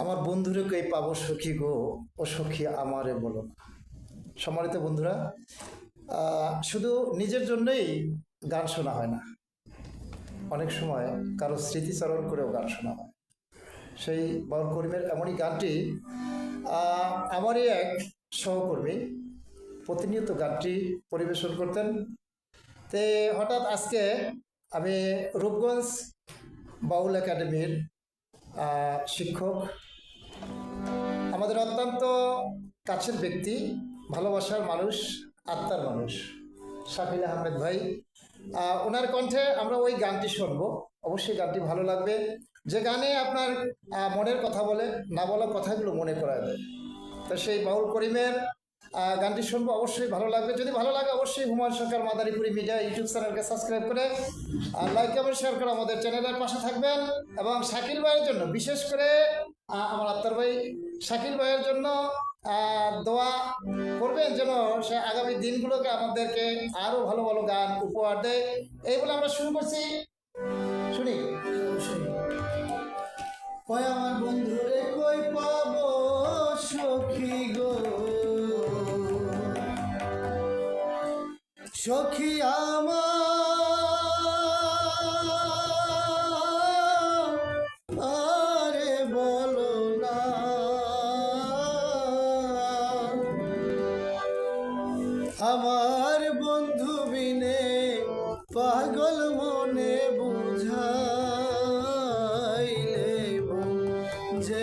আমার বন্ধুরে কে পাবো সখী গো? ও সখী আমারে বলো। সম্মানিত বন্ধুরা শুধু নিজের জন্যই গান শোনা হয় না। অনেক সময় কারও স্মৃতিচারণ করেও গান শোনা হয়। সেই বাউল করিমের এমনই গানটি আমারই এক সহকর্মী প্রতিনিয়ত গানটি পরিবেশন করতেন। তে হঠাৎ আজকে আমি রূপগঞ্জ বাউল একাডেমির শিক্ষক আমাদের অত্যন্ত কাছের ব্যক্তি, ভালোবাসার মানুষ, আত্মার মানুষ শাকিল আহমেদ ভাই। ওনার কণ্ঠে আমরা ওই গানটি শুনব। অবশ্যই গানটি ভালো লাগবে। যে গানে আপনার মনের কথা বলে, না বলা কথাগুলো মনে করায় দেয়। তো সেই বাউল করিমের গানটি শুনব, অবশ্যই ভালো লাগবে। যদি ভালো লাগে, অবশ্যই হুমায়ুন সরকার মাদারীপুরি মিডিয়া ইউটিউব চ্যানেলকে সাবস্ক্রাইব করে, আর লাইক এবং শেয়ার করে আমাদের চ্যানেলের পাশে থাকবেন। এবং শাকিল ভাইয়ের জন্য বিশেষ করে আমার আত্মার ভাই শাকিল ভাইয়ের জন্য দোয়া করবেন যেন সে আগামী দিনগুলোকে আমাদেরকে আরও ভালো ভালো গান উপহার দেয়। এই বলে আমরা শুরু করছি। শুনি। আমার বন্ধুরে কই পাবো সখী গো? সখী আমার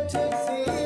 to see.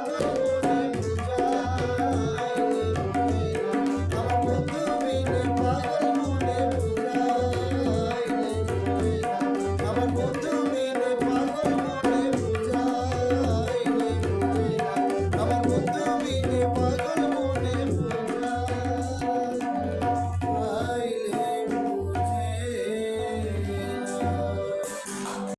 Allahu